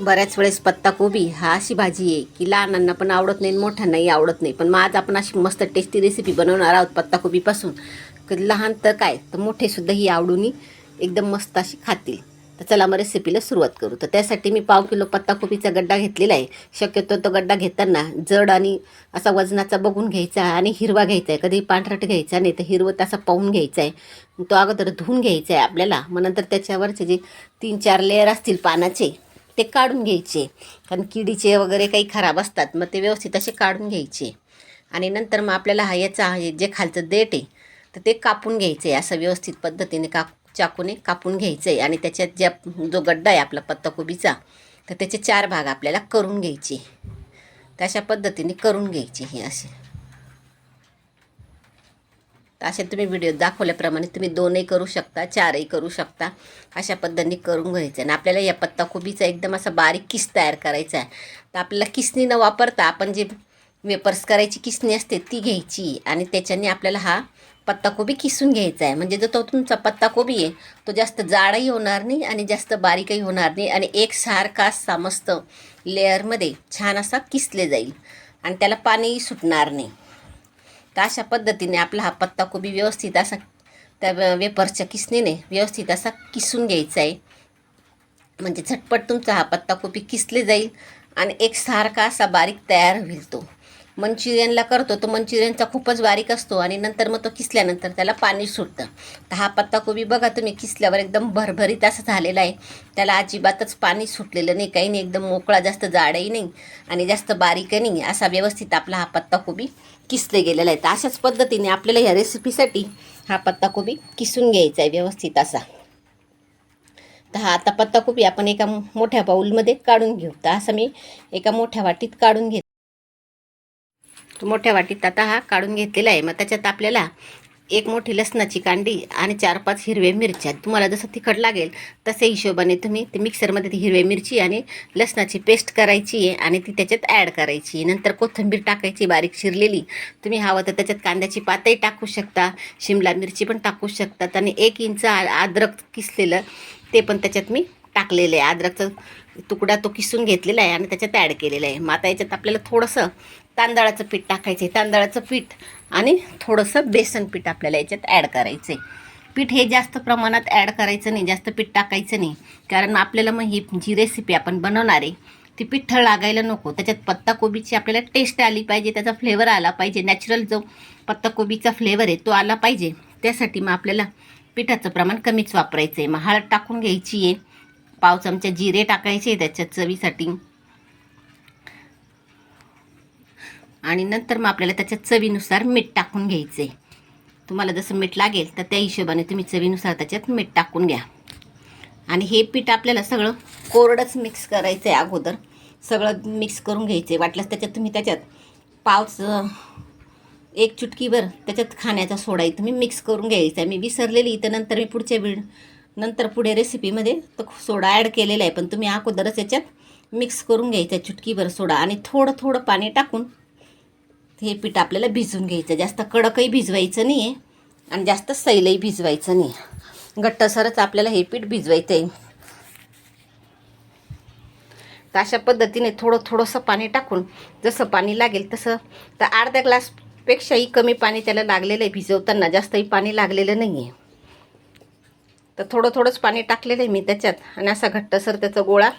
बऱ्याच वेळेस पत्ताकोबी हा अशी भाजी आहे की लहानांना पण आवडत नाही आणि मोठ्यांनाही आवडत नाही. पण मग आज आपण अशी मस्त टेस्टी रेसिपी बनवणार आहोत पत्ताकोबीपासून की लहान तर काय तर मोठेसुद्धा ही आवडून एकदम मस्त अशी खातील. तर चला मग रेसिपीला सुरुवात करू. तर त्यासाठी मी पाव किलो पत्ताकोबीचा गड्डा घेतलेला आहे. शक्यतो तो गड्डा घेताना जड आणि असा वजनाचा बघून घ्यायचा आणि हिरवा घ्यायचा आहे. कधी पांढरट घ्यायचा नाही तर हिरवं तसा पाहून घ्यायचा आहे. तो अगोदर धुवून घ्यायचा आहे आपल्याला. मग नंतर त्याच्यावरचे जे तीन चार लेअर असतील पानाचे ते काढून घ्यायचे. कारण किडीचे वगैरे काही खराब असतात मग ते व्यवस्थित असे काढून घ्यायचे. आणि नंतर मग आपल्याला हा याचा जे खालचं देठ आहे तर ते कापून घ्यायचं आहे असं व्यवस्थित पद्धतीने काप चाकूने कापून घ्यायचं आहे आणि त्याच्यात ज्या जो गड्डा आहे आपला पत्ताकोबीचा तर त्याचे चार भाग आपल्याला करून घ्यायचे. तर अशा पद्धतीने करून घ्यायचे हे असे. असे तुम्ही व्हिडिओ दाखवल्याप्रमाणे तुम्ही दोनही करू शकता चारही करू शकता. अशा पद्धतीने करून घ्यायचं आणि आपल्याला या पत्ताकोबीचा एकदम असा बारीक किस तयार करायचा आहे. तर आपल्याला किसनी न वापरता आपण जे वेपर्स करायची किसणी असते ती घ्यायची. आणि त्याच्याने आपल्याला हा पत्ताकोबी किसून घ्यायचा आहे. म्हणजे जो तो तुमचा पत्ताकोबी आहे तो जास्त जाडही होणार नाही आणि जास्त बारीकही होणार नाही. आणि एकसारखा असा मस्त लेअरमध्ये छान असा किसले जाईल. आणि त्याला पाणीही सुटणार नाही. तर अशा पद्धतीने आपला हा पत्ताकोबी व्यवस्थित असा त्या वेपरच्या किसणीने व्यवस्थित असा किसून घ्यायचा आहे. म्हणजे झटपट तुमचा हा पत्ताकोबी किसले जाईल आणि एक सारखा असा बारीक तयार होईल तो. मंचुरियनला करतो तो मंचुरियनचा खूपच बारीक असतो आणि नंतर मग तो किसल्यानंतर त्याला पाणी सुटतं. तर हा पत्ताकोबी बघा तुम्ही किसल्यावर एकदम भरभरीत असं झालेला आहे. त्याला अजिबातच पाणी सुटलेलं नाही काही नाही एकदम मोकळा जास्त जाडही नाही आणि जास्त बारीकही नाही. असा व्यवस्थित आपला हा पत्ताकोबी किसले गेलेला आहे. तर अशाच पद्धतीने आपल्याला ह्या रेसिपीसाठी हा पत्ताकोबी किसून घ्यायचा आहे व्यवस्थित असा. तर हा आता पत्ताकोबी आपण एका मोठ्या बाऊलमध्ये काढून घेऊ. तर असं मी एका मोठ्या वाटीत काढून घेत. मोठ्या वाटीत आता हा काढून घेतलेला आहे. मग त्याच्यात आपल्याला एक मोठी लसणाची कांडी आणि चार पाच हिरव्या मिरच्या. तुम्हाला जसं तिखट लागेल तसे हिशोबाने तुम्ही ते मिक्सरमध्ये ती हिरव्या मिरची आणि लसणाची पेस्ट करायची आहे आणि ती त्याच्यात ॲड करायची. आहे नंतर कोथिंबीर टाकायची बारीक शिरलेली तुम्ही हवं तर त्याच्यात कांद्याची पातही टाकू शकता शिमला मिरची पण टाकू शकतात आणि एक इंच आ- अद्रक किसलेलं ते पण त्याच्यात मी टाकलेलं आहे. अद्रकचा तुकडा तो किसून घेतलेला आहे आणि त्याच्यात ॲड केलेला आहे. मग आता याच्यात आपल्याला थोडंसं तांदळाचं पीठ टाकायचं आहे तांदळाचं पीठ आणि थोडंसं बेसन पीठ आपल्याला याच्यात ॲड करायचं आहे पीठ हे जास्त प्रमाणात ॲड करायचं नाही. जास्त पीठ टाकायचं नाही. कारण आपल्याला मग ही जी रेसिपी आपण बनवणार आहे ती पिठ्ठळ लागायला नको. त्याच्यात पत्ताकोबीची आपल्याला टेस्ट आली पाहिजे. त्याचा फ्लेवर आला पाहिजे. नॅचरल जो पत्ताकोबीचा फ्लेवर आहे तो आला पाहिजे. त्यासाठी मग आपल्याला पिठाचं प्रमाण कमीच वापरायचं आहे मग हळद टाकून घ्यायची आहे. पाव चमचा जिरे टाकायचे त्याच्यात चवीसाठी. आणि नंतर मग आपल्याला त्याच्या चवीनुसार मीठ टाकून घ्यायचं. आहे तुम्हाला जसं मीठ लागेल तर त्या हिशोबाने तुम्ही चवीनुसार त्याच्यात मीठ टाकून घ्या. आणि हे पीठ आपल्याला सगळं कोरडंच मिक्स करायचं आहे अगोदर. सगळं मिक्स करून घ्यायचं आहे वाटल्यास त्याच्यात तुम्ही त्याच्यात पावच एक चुटकीवर त्याच्यात खाण्याचा सोडाही तुम्ही मिक्स करून घ्यायचा आहे. मी विसरलेली तर नंतर मी पुढच्या वेळ नंतर पुढे रेसिपीमध्ये तो सोडा ॲड केलेला आहे पण तुम्ही अगोदरच याच्यात मिक्स करून घ्यायचा आहे चुटकीभर सोडा आणि थोडं थोडं पाणी टाकून हे पीठ आपल्याला भिजवून घ्यायचं. जास्त कडकही भिजवायचं नाही आहे आणि जास्त सैलही भिजवायचं नाही घट्टसरच आपल्याला हे पीठ भिजवायचं आहे. तर अशा पद्धतीने थोडं थोडंसं पाणी टाकून जसं पाणी लागेल तसं. तर अर्ध्या ग्लासपेक्षाही कमी पाणी त्याला लागलेलं आहे भिजवताना. जास्तही पाणी लागलेलं नाही आहे तर थोडं थोडंच पाणी टाकलेलं आहे मी त्याच्यात. आणि असा घट्टसर त्याचा गोळा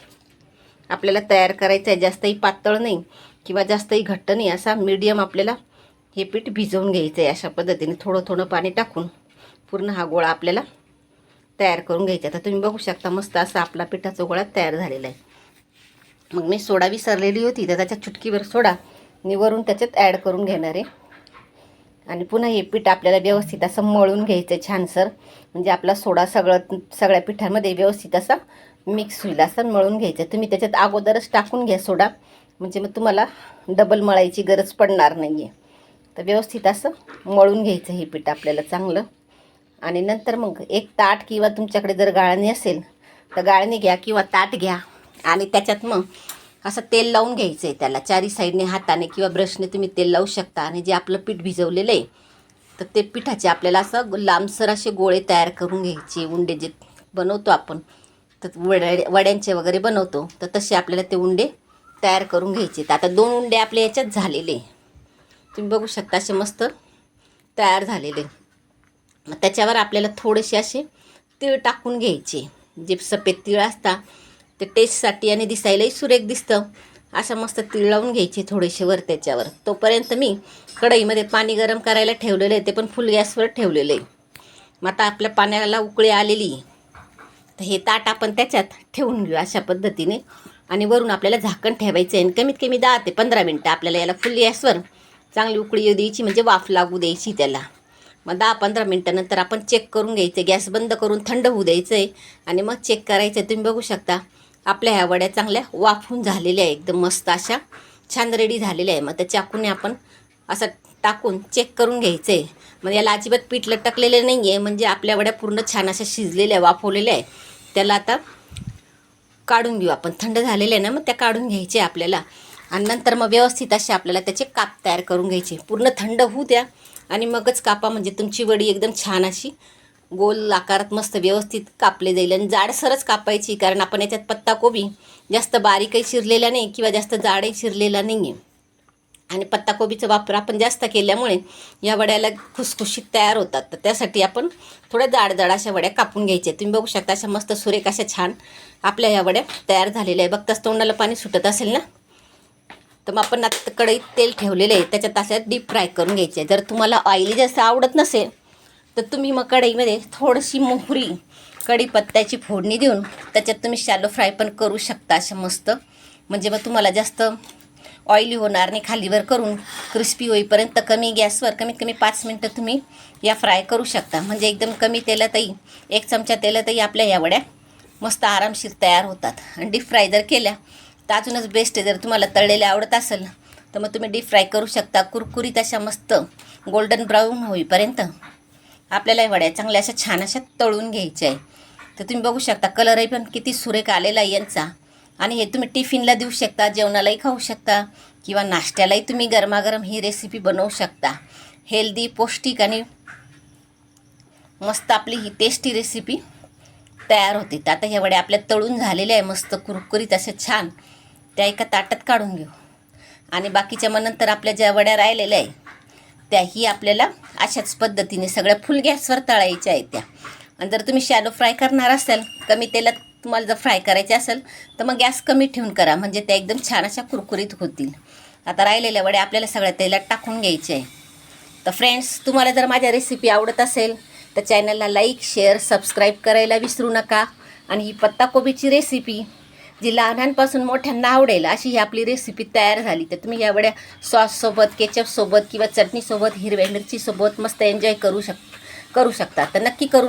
आपल्याला तयार करायचा आहे. जास्तही पातळ नाही किंवा जास्तही घट्ट नाही. असा मीडियम आपल्याला हे पीठ भिजवून घ्यायचं आहे अशा पद्धतीने. थोडं थोडं पाणी टाकून पूर्ण हा गोळा आपल्याला तयार करून घ्यायचा तर तुम्ही बघू शकता मस्त असा आपला पिठाचा गोळा तयार झालेला आहे. मग मी सोडा विसरलेली होती. तर त्याच्यात चुटकीवर सोडा मी वरून त्याच्यात ॲड करून घेणार आहे. आणि पुन्हा हे पीठ आपल्याला व्यवस्थित असं मळून घ्यायचं छानसर म्हणजे आपला सोडा सगळं सगळ्या पिठामध्ये व्यवस्थित असा मिक्स होईल असं मळून घ्यायचं. तुम्ही त्याच्यात अगोदरच टाकून घ्या सोडा. म्हणजे मग तुम्हाला डबल मळायची गरज पडणार नाही आहे तर व्यवस्थित असं मळून घ्यायचं हे पीठ आपल्याला चांगलं. आणि नंतर मग एक ताट किंवा तुमच्याकडे जर गाळणी असेल तर गाळणी घ्या किंवा ताट घ्या. आणि त्याच्यात मग असं तेल लावून घ्यायचं आहे त्याला. चारी साईडने हाताने किंवा ब्रशने तुम्ही तेल लावू शकता. आणि जे आपलं पीठ भिजवलेलं आहे तर ते पिठाचे आपल्याला असं लांबसर असे गोळे तयार करून घ्यायचे. उंडे जे बनवतो आपण तर वड्या वड्यांचे वगैरे बनवतो तर तसे आपल्याला ते उंडे तयार करून घ्यायचे. तर आता दोन उंडे आपल्या याच्यात झालेले तुम्ही बघू शकता असे मस्त तयार झालेले मग त्याच्यावर आपल्याला थोडेसे असे तीळ टाकून घ्यायचे. जे सफेद तीळ असतात ते टेस्टसाठी आणि दिसायलाही सुरेख दिसतं. असं मस्त तीळ लावून घ्यायचे थोडेसे वर त्याच्यावर. तोपर्यंत मी कढईमध्ये पाणी गरम करायला ठेवलेलं आहे ते पण फुल गॅसवर ठेवलेलं आहे. मग आता आपल्या पाण्याला उकळी आलेली तर हे ताट आपण त्याच्यात ठेवून घेऊ अशा पद्धतीने. आणि वरून आपल्याला झाकण ठेवायचं आहे. आणि कमीत कमी दहा ते पंधरा मिनटं आपल्याला याला फुल गॅसवर चांगली उकळी येऊ द्यायची म्हणजे वाफ लागू द्यायची त्याला. मग दहा पंधरा मिनटानंतर आपण चेक करून घ्यायचं गॅस बंद करून थंड होऊ द्यायचं आहे. आणि मग चेक करायचं आहे. तुम्ही बघू शकता आपल्या ह्या वड्या चांगल्या वाफून झालेल्या आहे एकदम मस्त अशा. छान रेडी झालेल्या आहे मग त्या चाकूने आपण असं टाकून चेक करून घ्यायचं आहे मग याला अजिबात पीठ लटकलेलं नाही आहे म्हणजे आपल्या वड्या पूर्ण छान अशा शिजलेल्या आहे वाफवलेल्या आहे त्याला आता काढून घेऊ आपण. थंड झालेले आहे ना मग त्या काढून घ्यायचे आपल्याला. आणि नंतर मग व्यवस्थित असे आपल्याला त्याचे काप तयार करून घ्यायचे. पूर्ण थंड होऊ द्या. आणि मगच कापा म्हणजे तुमची वडी एकदम छान अशी गोल आकारात मस्त व्यवस्थित कापले जाईल आणि जाडसरच कापायची कारण आपण याच्यात पत्ताकोबी जास्त बारीकही शिरलेला नाही किंवा जास्त जाडही शिरलेला नाही आहे आणि पत्ताकोबीचा वापर आपण जास्त केल्यामुळे या वड्याला खुसखुशीत तयार होतात. तर त्यासाठी आपण थोड्या जाड जाड अशा वड्या कापून घ्यायच्या. तुम्ही बघू शकता अशा मस्त सुरेख अशा छान आपल्या ह्या वड्या तयार झालेल्या आहे बघताच तोंडाला पाणी सुटत असेल ना? तर मग आपण आता कढईत तेल ठेवलेलं आहे. त्याच्यात अशा डीप फ्राय करून घ्यायचे. जर तुम्हाला ऑइली जास्त आवडत नसेल तर तुम्ही मग कढईमध्ये थोडीशी मोहरी कढीपत्त्याची फोडणी देऊन त्याच्यात तुम्ही शॅलो फ्राय पण करू शकता अशा मस्त. म्हणजे मग तुम्हाला जास्त ऑइली होणार नाही खालीवर करून क्रिस्पी होईपर्यंत कमी गॅसवर कमीत कमी पाच मिनटं तुम्ही या फ्राय करू शकता. म्हणजे एकदम कमी तेलातही एक चमचा तेलातही आपल्या या वड्या मस्त आरामशीर तयार होतात. आणि डीप फ्राय जर केल्या तर अजूनच बेस्ट आहे. जर तुम्हाला तळलेल्या आवडत असेल तर मग तुम्ही डीप फ्राय करू शकता. कुरकुरीत अशा मस्त गोल्डन ब्राऊन होईपर्यंत आपल्याला वड्या चांगल्या अशा छान अशा तळून घ्यायच्या आहे. तर तुम्ही बघू शकता कलरही पण किती सुरेख आलेला आहे यांचा. आणि हे तुम्ही टिफिनला देऊ शकता जेवणालाही खाऊ शकता किंवा नाश्त्यालाही तुम्ही गरमागरम ही रेसिपी बनवू शकता. हेल्दी पौष्टिक आणि मस्त आपली ही टेस्टी रेसिपी तयार होते. तर आता ह्या वड्या आपल्या तळून झालेल्या आहे मस्त कुरकुरीत अशा छान. त्या एका ताटात काढून घेऊ. आणि बाकीच्या मग नंतर आपल्या ज्या वड्या राहिलेल्या आहे त्याही आपल्याला अशाच पद्धतीने सगळ्या फुल गॅसवर तळायच्या आहेत त्या. आणि जर तुम्ही शॅलो फ्राय करणार असाल कमी तेलात तुम्हाला जर फ्राय करायचे असेल तर मग गॅस कमी ठेवून करा. म्हणजे त्या एकदम छान अशा कुरकुरीत होतील. आता राहिलेल्या वड्या आपल्याला सगळ्या तेलात टाकून घ्यायचे आहे तर फ्रेंड्स तुम्हाला जर माझ्या रेसिपी आवडत असेल तर चॅनलला लाईक शेअर सबस्क्राईब करायला विसरू नका. आणि ही पत्ताकोबीची रेसिपी जी लहानांपासून मोठ्यांना आवडेल अशी ही आपली रेसिपी तयार झाली. तर तुम्ही यावेळ्या सॉससोबत केचपसोबत किंवा चटणीसोबत हिरव्या मिरचीसोबत मस्त एन्जॉय करू शक करू शकता. तर नक्की करू